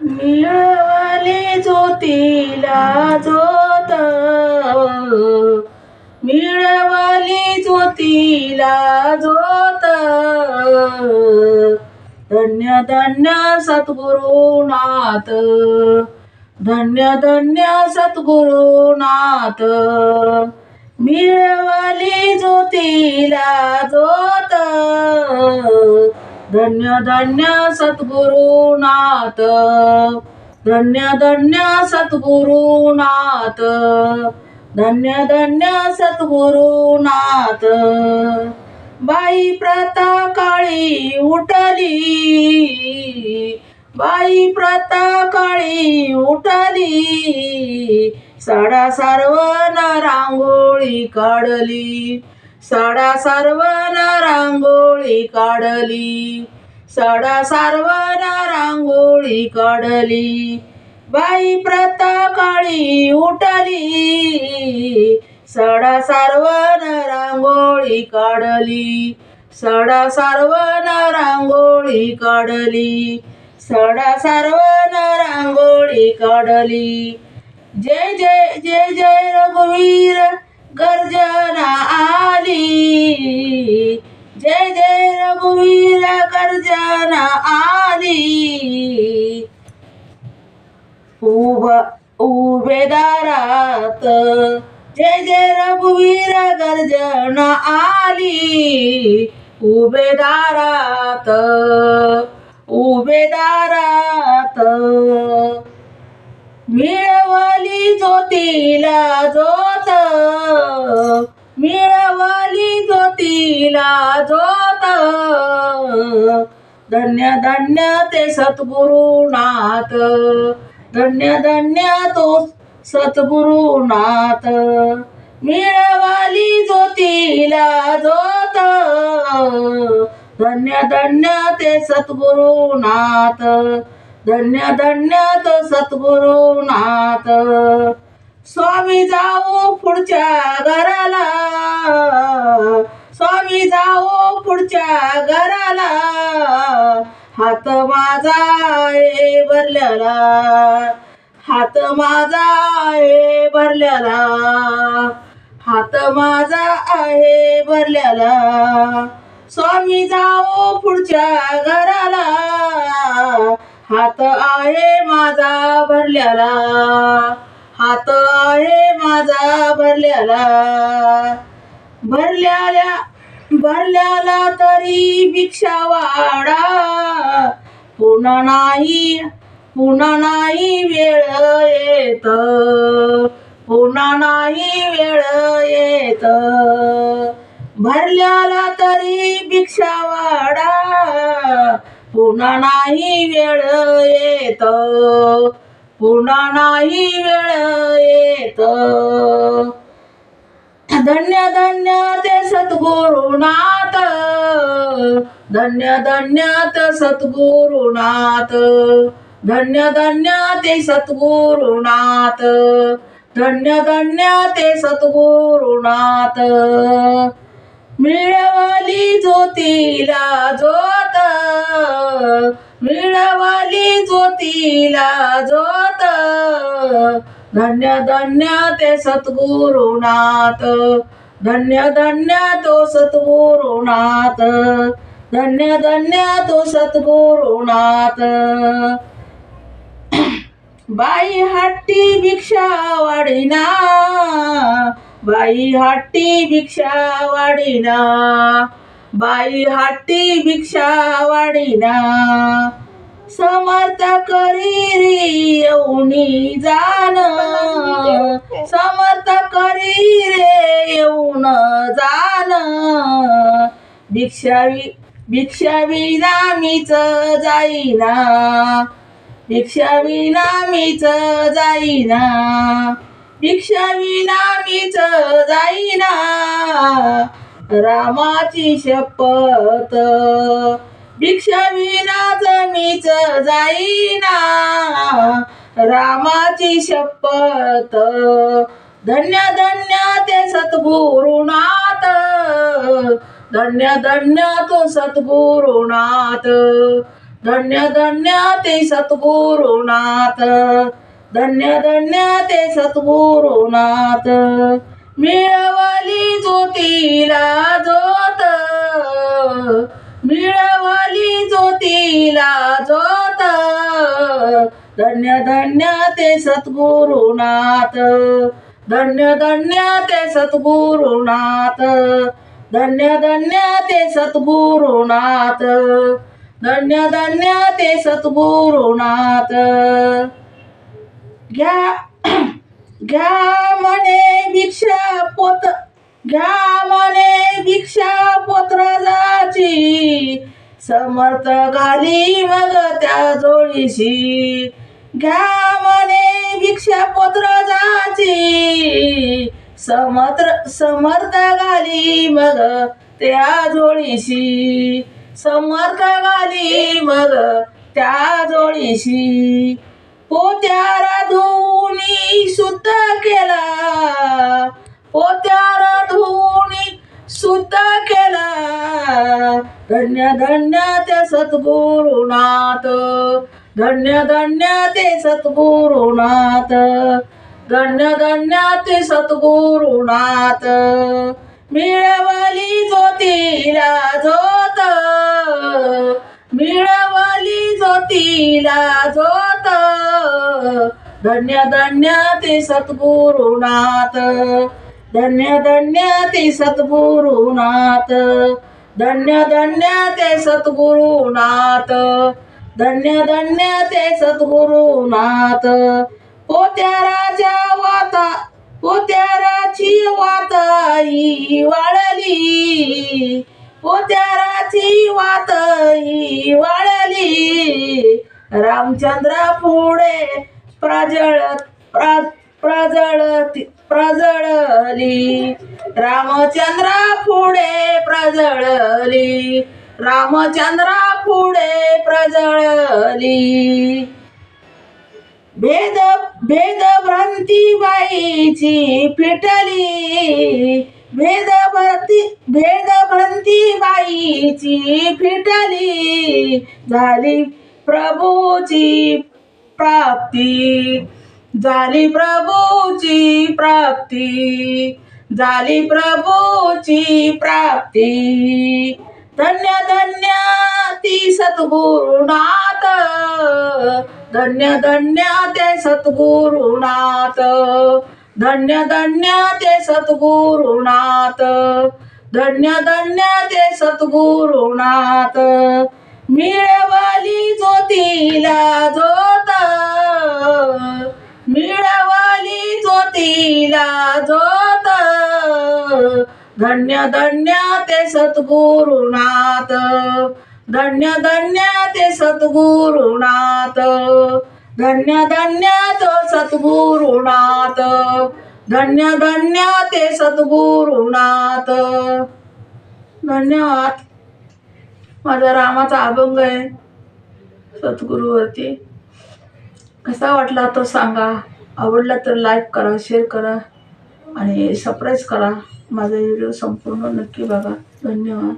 मिळवली ज्योतीला जोत मिळवाली ज्योतीला जोत धन्य धन्य सद्गुरुनाथ धन्य धन्य सद्गुरुनाथ मिळवली ज्योतीला जोत धन्य धन्य सद्गुरुनाथ धन्य धन्य सद्गुरुनाथ धन्य धन्य सद्गुरुनाथ बाई प्रता काळी उठली. बाई प्रथा काळी उठली. साडा सारवण रांगोळी काढली. सडा सारवण रांगोळी काढली. सडा सारवण रांगोळी काढली. बाई प्रता काळी उठली. सडा सारवण रांगोळी काढली. सडा सारवण रांगोळी काढली. सडा सारवण रांगोळी काढली. जय जय जय जय रघुवीर गर्जना रघुवीर गर्जन आली उभ उबेदारात जय जय रघुवीर गर्जना आली उबेदारात उबेदारात मिळवली ज्योतीला ज्योत मिळवली ज्योतीला ज्योत धन्य धन्य ते सद्गुरुनाथ. धन्य धन्य तो सद्गुरुनाथ. मिळवाली ज्योतीला ज्योत. धन्य धन्य ते सद्गुरुनाथ. धन्य धन्य तो सद्गुरुनाथ. स्वामी जाऊ पुढच्या घराला. स्वामी जाओ पुढच्या घराला. हात माझा आहे भरलेला. हात माझा आहे भरलेला. हात माझा आहे भरलेला. स्वामी जाओ पुढच्या घराला. हात आहे माझा भरलेला. हात आहे माझा भरलेला. भरल्याला भरल्याला तरी भिक्षा वाडा. पुन्हा नाही पुन्हा नाही वेळ येत. पुन्हा नाही वेळ येत. भरल्याला तरी भिक्षा वाडा. पुन्हा नाही वेळ येत. पुन्हा नाही वेळ येत. धन्य धन्य ते सद्गुरुनाथ. धन्य धन्य ते सद्गुरुनाथ. धन्य धन्य ते सद्गुरुनाथ. धन्य धन्य ते सद्गुरुनाथ. मिळवली ज्योतीला ज्योत. मिळवली ज्योतीला ज्योत. धन्य धन्य ते सद्गुरुनाथ. धन्य धन्य तो सद्गुरुनाथ. धन्य धन्य तो सद्गुरुनाथ. बाई हट्टी भिक्षा वाढीना. बाई हट्टी भिक्षा वाढीना. बाई हट्टी भिक्षा वाढीना. समर्थ करी रे येऊनी जाण. समर्थ करी रे येऊन जाण. भिक्षावी भिक्षावी भिक्षा मीच जाईना. भिक्षा विना मीच जाईना. भिक्षा विना मीच जाईना. रामाची शपथ भिक्षा विनाच मीच जाईना. रामाची शपथ. धन्य धन्य ते सद्गुरुनाथ धन्य धन्य तो सद्गुरुनाथ धन्य धन्य ते सद्गुरुनाथ धन्य धन्य ते सद्गुरुनाथ मिळवली ज्योतीला ज्योत. धन्य धन्य ते सद्गुरुनाथ. धन्य धन्य ते सद्गुरुनाथ. धन्य धन्य ते सद्गुरुनाथ. धन्य धन्य ते सद्गुरुनाथ. घ्या घ्या म्हणे भिक्षा पोत घ्या म्हणे भिक्षा पोत्राची समर्थ घाली मग त्या जोडीशी. घ्या म्हणे भिक्षा जाची समर्थ समर्थ घाली मग त्या जोडीशी. समर्थ घाली मग त्या जोडीशी. पोत्यारा धुनी सुत केला. पोत्यारा धुनी सुत केला. धन्य धन्य त्या सद्गुरुनाथ. धन्य धन्य ते सद्गुरुनाथ. धन्य धन्य ते सद्गुरुनाथ. मिळवली ज्योतीला ज्योत. मिळवली ज्योतीला ज्योत. धन्य धन्य ते सद्गुरुनाथ. धन्य धन्य ते सद्गुरुनाथ. धन्य धन्य ते सद्गुरुनाथ. धन्य धन्य ते सद्गुरुनाथ. पोत्याराच्या वाता पोत्याराची वाताई वाळली. पोत्याराची वाताई वाळली. रामचंद्रा पुढे प्रजळत प्रा प्रजळती प्रजळली. रामचंद्रा पुढे प्रजळली. रामचंद्रा पुढे प्रजळली. भेद भेद भ्रांती बाईची फिटली भेद भ्रांती भेद भ्रांती बाईची फिटली झाली प्रभूची प्राप्ती. झाली प्रभूची प्राप्ती. झाली प्रभूची प्राप्ती. धन्य धन्य ती सद्गुरुनाथ. धन्य धन्य ते सद्गुरुनाथ. धन्य धन्य ते सद्गुरुनाथ. धन्य धन्य ते सद्गुरुनाथ. मिळवली ज्योतीला ज्योत. मिळवली ज्योतीला ज्योत. धन्य धन्य ते सद्गुरुनाथ. धन्य धन्य ते सद्गुरुनाथ. धन्य धन्य तो सद्गुरुनाथ. धन्य धन्य ते सद्गुरुनाथ. धन्यवाद. माझा रामाचा अभंग आहे. सद्गुरूवरती. कसा वाटला तो सांगा. आवडला तर लाईक करा शेअर करा आणि सबस्क्राईब करा. माझा व्हिडिओ संपूर्ण नक्की बघा. धन्यवाद.